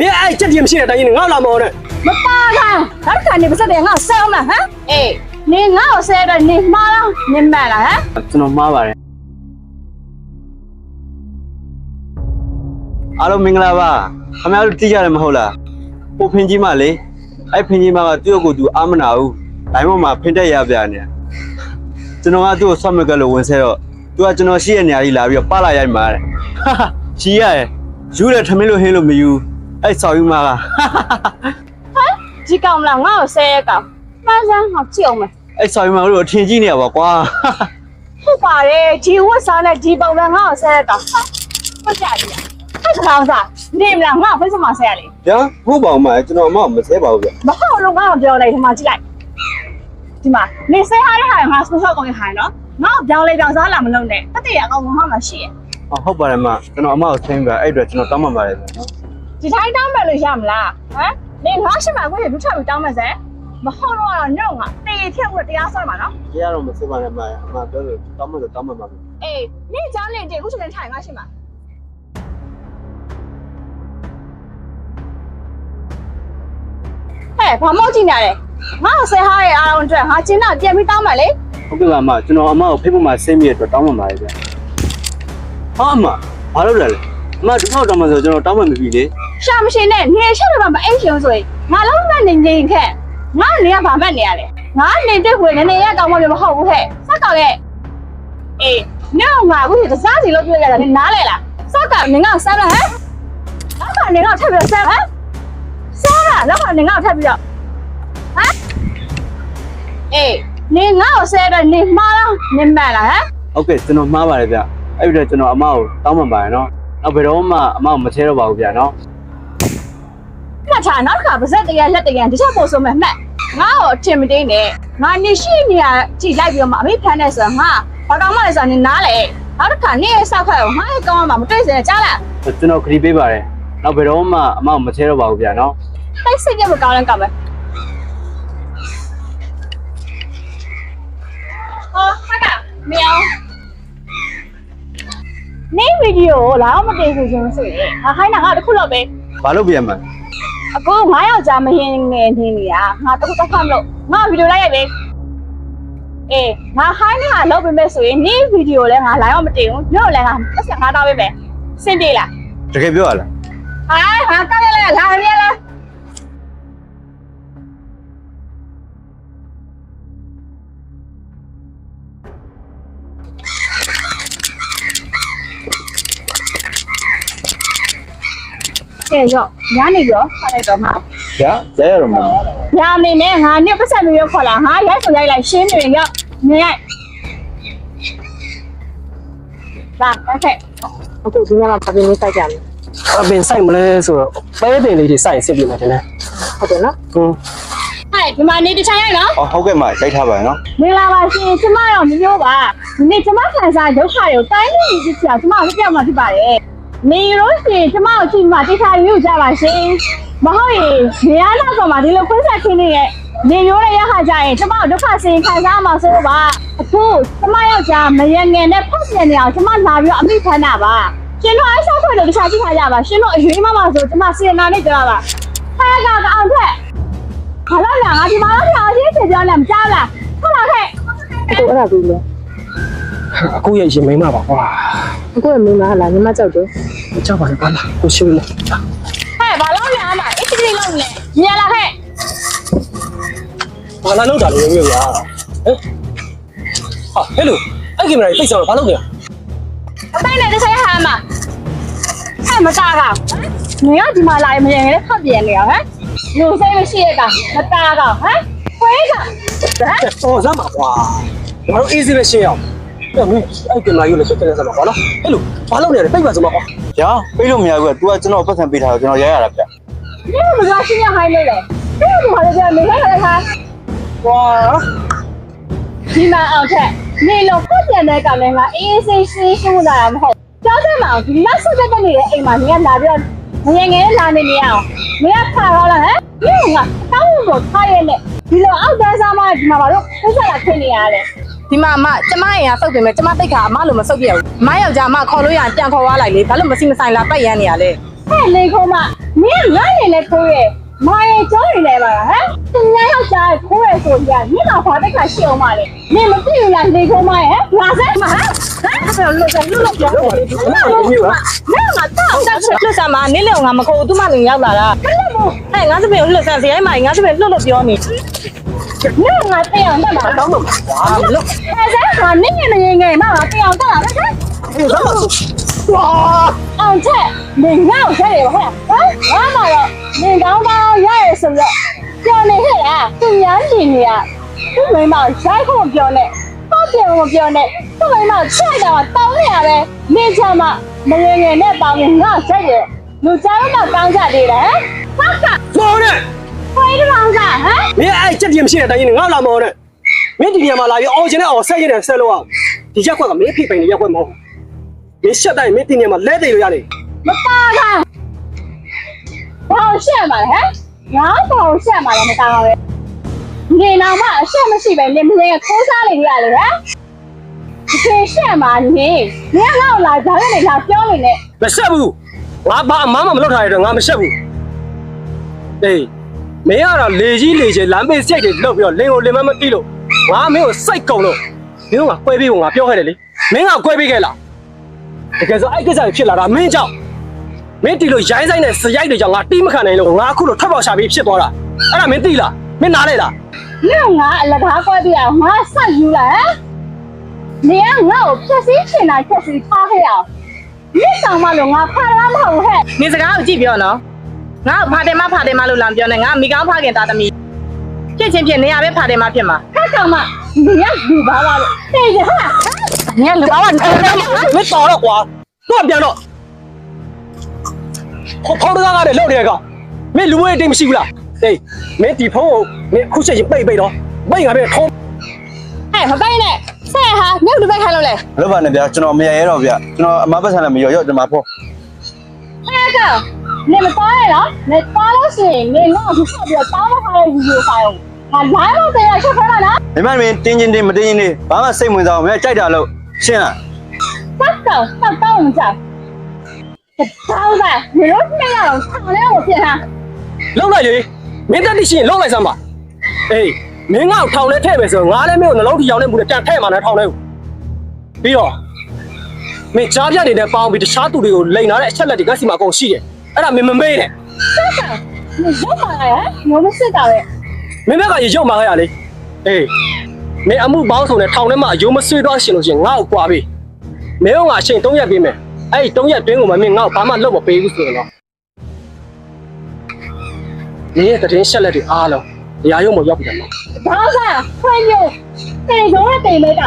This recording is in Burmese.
မင်းအဲ့ချက်ကြီးမရှိတဲ့အတိုင်းနဲ့ငါ့လာမော်နဲ့မပါလားဒါတခါနေပါစတဲ့ငါဆဲအောင်လားဟမ်အေးနေငါ့ကိုဆဲတော့နေမှားလားနေမှန်လားဟမ်ကျွန်တော်မှားပါတယ်အားလုံးမင်္ဂလာပါခင်ဗျားတို့သိကြတယ်မဟုတ်လားပိုဖင်ကြီးမလေအဲ့ဖင်ကြီးမကသူ့ကိုယ်သူအာမနာဘူးဒိုင်းပေါ်မှာဖင်တက်ရပြနေကျွန်တော်ကသူ့ကိုဆွတ်မကလို့ဝင်ဆဲတော့သူကကျွန်တော်ရှိတဲ့နေရာကြီးလာပြီးတော့ပလာရိုက်မှာတဲ့ဟာဟာရှိရတယ်ယူတယ်ထမင်းလို့ဟင်းလို့မယူ အဲ့ဆော်ယူမကဟမ်ဒီကောင်မလားငါ့ကိုဆဲရကောင်မှန်းစမ်းငါကြည့်အောင်မယ်အဲ့ဆော်ယူမတို့အထင်ကြီးနေရပါကွာဟုတ်ပါတယ်ဒီဝတ်စားနဲ့ဒီပုံစံငါ့ကိုဆဲရကောင်ဟုတ်ကြပြီအဲ့ဒါကောင်စားနေမလားငါ့ကိုဖိစမဆဲရလေဗျာဟုတ်ပါဦးမကျွန်တော်အမမဆဲပါဘူးဗျမဟုတ်လို့ငါ့ကိုပြောလိုက်ဒီမှာကြည့်လိုက်ဒီမှာနေဆဲဟားတဲ့ဟာငါစပဆော့ကောင်းရဟာနော်ငါ့ကိုပြောင်းလေပြောင်းစားလာမလုပ်နဲ့တတိယအကောင်မှမှရှိရဟောဟုတ်ပါတယ်မကျွန်တော်အမကိုဆင်းပြအဲ့အတွက်ကျွန်တော်တောင်းပန်ပါတယ်ဗျနော် ဒီတိုင်းတောင်းမယ်လို့ရမလားဟမ်နင်ငါရှိမှကိုရလူချက်ပြီးတောင်းမယ်စမ်းမဟုတ်တော့တော့ညောင်းကတေးချက်ကိုတရားစွဲမှာနော်။တရားတော့မစွဲပါနဲ့မ။အမပြောလို့တောင်းမလို့တောင်းမှမှာပဲ။အေးနင်ကြောင်းနေတယ်ခုချိန်ထိုင်ငါရှိမှာ။ဟဲ့ဘာမောက်ကြည့်နေရလဲ။ငါ့ကိုဆဲဟားရဲ့အားလုံးအတွက်ငါကျင်းတော့ပြန်ပြီးတောင်းမှလေ။ဟုတ်ကဲ့ပါအမကျွန်တော်အမကိုဖိဖို့မှာဆင်းမိရအတွက်တောင်းမှမှာလေဗျ။ဟာအမဘာလုပ်လဲလဲ။အမဒီတော့တောင်းမှဆိုကျွန်တော်တောင်းမှမပြီလေ။ ရှာမရှိနဲ့နေချက်တော့မအိတ်ရှင်ဆိုရင်ငါလုံးနဲ့နေနေခက်ငါနေကဘာမှတ်နေရလဲငါနေတဲ့ခွေနေနေရကောင်းမှမဟုတ်ဘူးဟဲ့စက်ကောင်ရဲ့အေးညောင်ငါအခုတစားစီလို့ပြောရတာနားလဲလားစက်ကောင်နေငါဆမ်းလားဟမ်နောက်ကနေငါထပ်ပြီးဆမ်းဟမ်ဆမ်းလားနောက်ကနေငါထပ်ပြီးတော့ဟမ်အေးနေငါ့ကိုဆဲတော့နေမှားလားနေမှန်လားဟမ်ဟုတ်ကဲ့ကျွန်တော်မှားပါတယ်ဗျအဲ့ဒီတော့ကျွန်တော်အမကိုတောင်းမှပါရနော်နောက်ဘယ်တော့မှအမကိုမချဲတော့ပါဘူးဗျနော် မှတ်ထားနောက်တစ်ခါပါဇက်တရလက်တရဒီချက်ပို့ဆိုမဲ့မှတ်ငါ့ကိုအထင်မသေးနဲ့ငါနေရှိနေရကြည့်လိုက်ပြီးတော့မှအမေဖမ်းနေဆိုတော့ငါဘာကောင်းမှလဲဆိုတော့နေနားလေနောက်တစ်ခါနေရဲ့ဆောက်ခက်ကိုငါရဲ့ကောင်းမှမတွေ့စင်ကြားလားကျွန်တော်ခရီးပေးပါတယ်နောက်ဘယ်တော့မှအမကိုမချဲတော့ပါဘူးဗျနော်တိတ်စိတ်ပြမကောင်းလဲကောင်းမယ်အော်ဟာကမြောင်နေဗီဒီယိုကိုလာအောင်မတင်ဆိုချင်လို့ဆိုရင်ဟာခိုင်းတာငါတစ်ခုလောက်ပဲဘာလို့ပြန်မှာ အခု9ယောက်ကြာမရင်ငယ်နေနေတာငါတခုတစ်ခါမလို့ငါဗီဒီယိုလိုက်ရိုက်ပဲအေးငါဟိုင်းနဲ့လောက်ပေးမယ်ဆိုရင်နေ့ဗီဒီယိုလဲငါလာတော့မတင်ဘူးညို့လည်းငါပတ်စံငါတော့ပေးမယ်စင်ပြေလားတကယ်ပြောရလားဟာငါတက်ရလဲလာရလား ကဲရောညာနေရောဆက်လိုက်တော့မှာဗျာကျဲရတော့မှာညာနေနဲ့ငါနဲ့ပတ်စံမျိုးရောခေါ်လာငါရိုက်ဆိုရိုက်လိုက်ရှင်းနေရောနေရိုက်လာတက်ခဲ့အခုဒီညမှာပပင်းလေးစိုက်ကြမယ်အပင်ဆိုင်မလဲဆိုတော့ပဲပင်လေးတွေစိုက်စစ်ပြမယ်တင်တယ်ဟုတ်တယ်နော်ဟွန်းဟဲ့ဒီမှာနေတခြားရိုက်နော်ဟောဟုတ်ကဲ့မရိုက်ထားပါရနော်မင်္ဂလာပါရှင်ကျမရောမမျိုးပါဒီနေ့ကျမခံစားဒုက္ခတွေကိုတိုင်းနေကြည့်ချင်ကျမတို့ပြောင်းมาဖြစ်ပါတယ် နေရိုးရှင်ကျမကိုကြည့်မှတိထားယူကြပါရှင်မဟုတ်ရင်နေရာနောက်ကောင်မှာဒီလိုခွင့်ဆက်ခင်းနေတဲ့နေရိုးရဲ့ရခကြရင်ကျမတို့ဒုက္ခစင်ခံစားမှာဆိုပါအခုကျမယောက်ျားမရငယ်နဲ့ဖတ်ပြန်နေအောင်ကျမလာပြီးတော့အမိဖမ်းတာပါရှင်တို့အဲ့ဆောက်ခွေလို့တခြားကြည့်ထားကြပါရှင်တို့အရွေးမမဆိုကျမစီနာနဲ့ကြတာပါခါကကအောင်ထက်ဘာလို့လဲငါဒီမှာတော့ပြောင်းချင်းချင်ပြောလဲမကြောက်လားဟုတ်လားခဲ့အခုအဲ့ဒါဘူးလေအခုရဲ့ရင်မိမပါကွာ အခုကမင်းမဟာလာညီမကြောက်တယ်ကြောက်ပါလေကွာလာကိုရှိလို့ဟဲ့ဘာလို့လဲအမအစ်တီလုံးလဲညလာခဲ့ဘာလာလောက်တာလဲမျိုးရာဟမ်ဟာဟဲ့လို့အဲ့ကင်မရာပိတ်ဆောင်ဘာလုပ်ကြလဲအတိုင်းနဲ့တစ်ချက်ဟာအမဟဲ့မတားကနေရဒီမှာလာရင်မရင်လည်းဖတ်ပြန်နေရဟမ်လူစိတ်မရှိရကမတားကဟမ်ခွေးကဟမ်တော်စမ်းပါကွာငါတို့ easy ပဲရှင်းအောင် အဲ့မင်းအဲ့ကင်မရာယူလို့ဆက်တယ်စမ်းပါကွာနော်ဟဲ့လို့ဘာလုပ်နေလဲပိတ်ပါစမ်းပါကွာဗျာပြေးလို့မရဘူးက तू ကကျွန်တော်ပတ်စံပေးထားတော့ကျွန်တော်ရိုက်ရတာဗျနေမကရှင်းရဟိုင်းလို့လေဒီမှာလည်းပြန်နေခဲ့တယ်ဟာကွာဒီမှာအောင်ထက်နေလို့ဖတ်ပြန်တဲ့ကောင်လည်းငါအေးစိတ်ရှင်းရှင်းလာတာမဟုတ်ကြောက်တယ်မအောင်ဒီလက်ဆက်တက်နေတဲ့အိမ်မှာနေရလာပြီးတော့ငငယ်ငယ်လာနေနေရအောင်နေရခါတော့လားဟမ် ဒီကတောင်းဖို့ထားရတဲ့ဒီလိုအောက်တန်းစားမဒီမှာပါတော့ဆက်ဆက်လာခင်းနေရတယ်ဒီမှာအမကျမအိမ်ကစုပ်ပြင်မယ်ကျမတိတ်ခါအမလိုမစုပ်ပြရဘူးအမယောက်ျားအမခေါ်လို့ရရင်ပြန်ခေါ်သွားလိုက်လေဘာလို့မစီမဆိုင်လာပတ်ရမ်းနေရလဲဟဲ့လေခေါမမင်းငါ့နေလဲခိုးရဲ့မာရဲ့ကျောင်းနေလဲပါလားဟမ်သူများယောက်ျားခိုးရဲဆိုကြမင်းကဘာတက်ခါရှိအောင်မလဲမင်းမသိဘူးလားလေခေါမရဲ့ငါစမ်းမဟမ်ဟမ်လို့ဆိုလို့ပြောတယ်မင်းကတော့တော့တက်ချက်လွတ်ဆန်မှာနင်းလေငါမခေါ်ဘူးသူမလည်းရောက်လာတာဘယ်လိုမို့ဟဲ့ငါစပင်ကိုလွတ်ဆန်စီအဲ့မှာငါစပင်လွတ်လို့ပြောနေ မင်းငါတဲ့အောင်တက်ပါတောင်းတော့ကွာမလို့အဲဒါကနင်းနေနေငယ်မှာတဲ့အောင်တက်လာတယ်ဟေးစားပါကွာအောင်ချက်မင်းငါ့ကိုဆက်ရပါဟဲ့ဟမ်ငါမှတော့မင်းကောင်းကောင်းရရဆိုတော့ပြောနေဟဲ့လားသူများရှင်နေရသူ့မိမရိုက်ဖို့ပြောနေပေါ့ပြောမပြောနဲ့သူ့မိမချက်တာတောင်းနေရပဲနေချာမှမငယ်ငယ်နဲ့ပေါင်းရင်ငါဆက်ရလူကြားတော့တောင်းကြသေးတယ်ဟမ်ဟာကမော်နဲ့ ခွေးတောင်းကြဟမ်မင်းအဲ့ချက်တည်းမရှိတဲ့အတိုင်းငါလာမော်နဲ့မင်းဒီနေရာမှာလာပြီးအော်ချင်တဲ့အော်ဆက်ရတယ်ဆက်လို့အောင်ဒီရက်ကွက်ကမင်းဖိပိန်နေရက်ကွက်မဟုတ်မင်းရှက်တိုင်းမင်းဒီနေရာမှာလဲသိလို့ရတယ်မပါကဘာရှက်မှာလဲဟမ်ငါဘာရှက်မှာလဲမတောင်းပါပဲနေနာမအရှက်မရှိပဲနေမင်းကခိုးစားနေရလေဟမ်ဒီရှက်မှာနေနေငါ့ကိုလာကြတယ်လာပြောနေနဲ့မရှက်ဘူးငါဘာအမမမလုပ်ထားရတော့ငါမရှက်ဘူးအေး မင်းကတော့လေကြီးလေချေလမ်းပေးစိတ်တွေလောက်ပြီးတော့လင်းကိုလင်းမမတီးလို့ငါမင်းကိုစိတ်ကုန်လို့မင်းကကွဲပေးဖို့ငါပြောခဲ့တယ်လေမင်းကကွဲပေးခဲ့လားတကယ်ဆိုအဲ့ကိစ္စတွေဖြစ်လာတာမင်းကြောင့်မင်းတီလို့ရိုင်းဆိုင်တဲ့စရိုက်တွေကြောင့်ငါတီးမခံနိုင်လို့ငါအခုလိုထွက်ပေါက်ရှာပြီးဖြစ်သွားတာအဲ့ဒါမင်းသိလားမင်းနားလဲလားနေငါအလကားကွဲပြအောင်ငါဆက်ယူလာဟမ်နေကငါ့ကိုဖြည့်စည်းချင်တာဖြည့်စည်းထားခဲ့အောင်ဒီဆောင်မလို့ငါဖားလားမဟုတ်ဘူးဟဲ့နေစကားကိုကြည့်ပြောနော် ငါဖာတယ်မဖာတယ်မလို့လာပြောနေငါမိကောင်းဖခင်သားသမီးဖြစ်ချင်းဖြစ်နေရပဲဖာတယ်မဖြစ်မှာခက်ကောင်မနေရလူပါပါလို့တေးရဟာငါလူပါဝမင်းတော်တော့ကွာတော့ပြန်တော့ခေါဖောင်းတကားကားနဲ့လောက်နေရကောင်မင်းလူမွေးတိတ်မရှိဘူးလားဟေးမင်းဒီဖုန်းကိုမင်းအခုချက်ချင်းပိတ်ပိတ်တော့ပိတ်ငါပဲထုံးဟဲ့မပိုင်နဲ့ဆဲဟာမြုပ်လူပဲခိုင်းလို့လေမလုပ်ပါနဲ့ဗျာကျွန်တော်မရရဲတော့ဗျာကျွန်တော်အမပတ်ဆန်လည်းမရောရော့ဒီမှာဖို့ဟဲ့ကောင် နေမတော်ရလားနေတော်လို့ရှိရင်နေငါ့ကိုဆက်ပြီးတော့တောင်းမထားတဲ့ဗီဒီယိုဖိုင်ကိုငါ live လို့တရားချက်ဖမ်းလာနော်မိမမင်းတင်းချင်းတင်းမတင်းချင်းတင်းဘာမှစိတ်ဝင်စားအောင်မင်းကြိုက်တာလို့ရှင်းလားဆက်ကောင်ဆက်တောင်းကြတောင်းပါနေလို့နှစ်ရအောင်ဆောင်းလဲကိုပြင်ဟာလောက်လိုက်လေမင်းတက်တိရှိရင်လောက်လိုက်စမ်းပါအေးမင်းငါ့ကိုထောင်ထဲထည့်ပဲဆိုငါလည်းမင်းကိုနှလုံးထီရောင်နေမှုနဲ့ပြန်ထည့်မှာနဲ့ထောင်ထဲကိုပြီးတော့မင်းကြားပြနေတဲ့ပေါင်းပြီးတခြားသူတွေကိုလိန်လာတဲ့အချက်လက်တွေကစီမှာအကုန်ရှိတယ် အဲ့ဒါမင်းမမေးနဲ့ဆက်ကောင်နေရောက်ပါလားဟမ်ငိုမစစ်တာပဲမင်းဘက်ကရေရုပ်မှာခဲ့ရလေအေးမင်းအမှုပေါင်းစုံနဲ့ထောင်ထဲမှာအယုံမဆွေးတော့ရှင်လို့ရှင်ငါ့ကိုကြွားပြီမင်းကငါအချိန်3ရက်ပေးမယ်အဲ့ဒီ3ရက်တွင်းကိုမမင်းငါ့ကိုဘာမှလုပ်မပေးဘူးဆိုရင်တော့ဒီရဲ့တရင်ရှက်လက်တွေအားလုံးနေရာရုံမရောက်ပြီတော့ဘာသာခွင့်ပြုတေတော့တေလိုက်တာ